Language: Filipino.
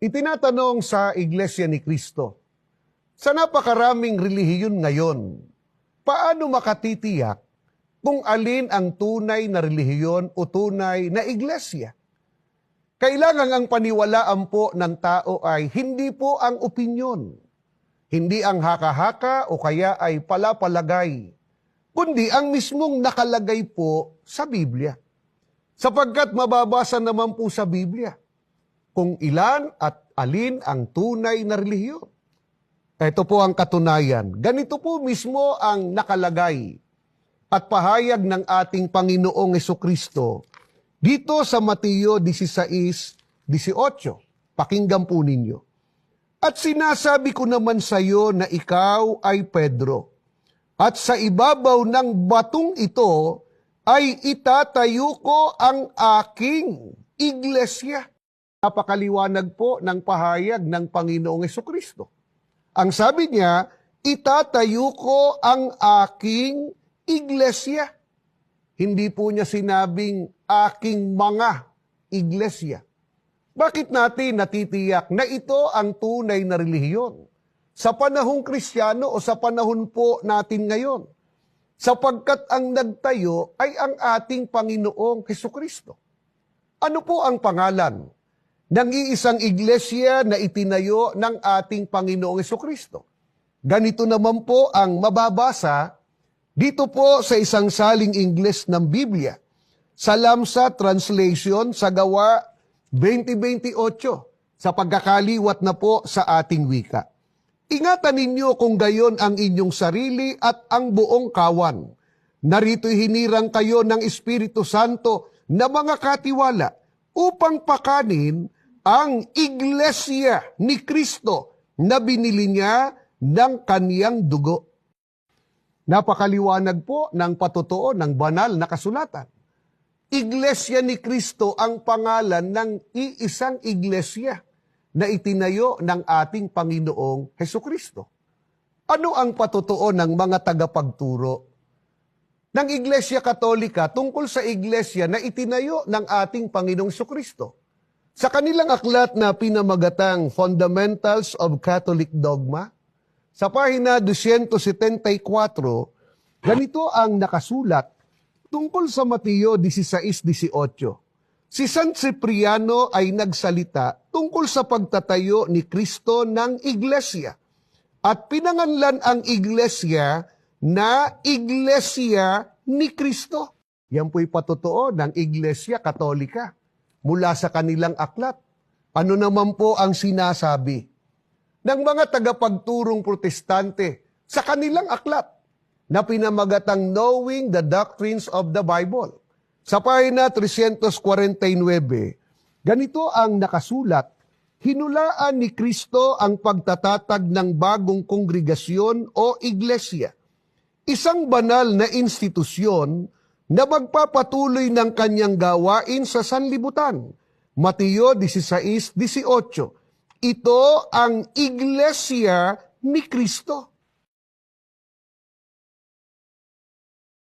Itinatanong sa Iglesia ni Kristo, sa napakaraming relihiyon ngayon, paano makatitiyak kung alin ang tunay na relihiyon o tunay na iglesia? Kailangan ang paniwalaan po ng tao ay hindi po ang opinyon, hindi ang haka-haka o kaya ay palapalagay, kundi ang mismong nakalagay po sa Biblia. Sapagkat mababasa naman po sa Biblia kung ilan at alin ang tunay na relihiyon. Ito po ang katunayan. Ganito po mismo ang nakalagay at pahayag ng ating Panginoong Kristo dito sa Mateo 16:18. Pakinggan po ninyo. At sinasabi ko naman sa iyo na ikaw ay Pedro. At sa ibabaw ng batong ito ay itatayo ko ang aking iglesia. Napakaliwanag po ng pahayag ng Panginoong Kristo. Ang sabi niya, itatayo ko ang aking iglesia. Hindi po niya sinabing aking mga iglesia. Bakit natin natitiyak na ito ang tunay na relihiyon? Sa panahong kristyano o sa panahon po natin ngayon? Sapagkat ang nagtayo ay ang ating Panginoong Kristo. Ano po ang pangalan ng iisang iglesia na itinayo ng ating Panginoong Kristo? Ganito naman po ang mababasa dito po sa isang saling Ingles ng Biblia. Sa Lamsa Translation sa gawa 2028 sa pagkakaliwat na po sa ating wika. Ingatan ninyo kung gayon ang inyong sarili at ang buong kawan. Narito'y hinirang kayo ng Espiritu Santo na mga katiwala upang pakanin ang iglesia ni Kristo na binili niya ng kaniyang dugo. Napakaliwanag po ng patotoo ng banal na kasulatan. Iglesia ni Kristo ang pangalan ng iisang iglesia na itinayo ng ating Panginoong Heso Kristo. Ano ang patotoo ng mga tagapagturo ng Iglesia Katolika tungkol sa iglesia na itinayo ng ating Panginoong Kristo? Sa kanilang aklat na pinamagatang Fundamentals of Catholic Dogma, sa pahina 274, ganito ang nakasulat tungkol sa Mateo 16.18. Si San Cipriano ay nagsalita tungkol sa pagtatayo ni Kristo ng iglesia at pinanganlan ang iglesia na iglesia ni Kristo. Yan po'y patotoo ng iglesia katolika mula sa kanilang aklat. Ano naman po ang sinasabi ng mga tagapagturong protestante sa kanilang aklat na pinamagatang Knowing the Doctrines of the Bible. Sa pahina 349, ganito ang nakasulat, Hinulaan ni Kristo ang pagtatatag ng bagong kongregasyon o iglesia, isang banal na institusyon na magpapatuloy ng kanyang gawain sa sanlibutan. Mateo 16.18 Ito ang iglesia ni Kristo.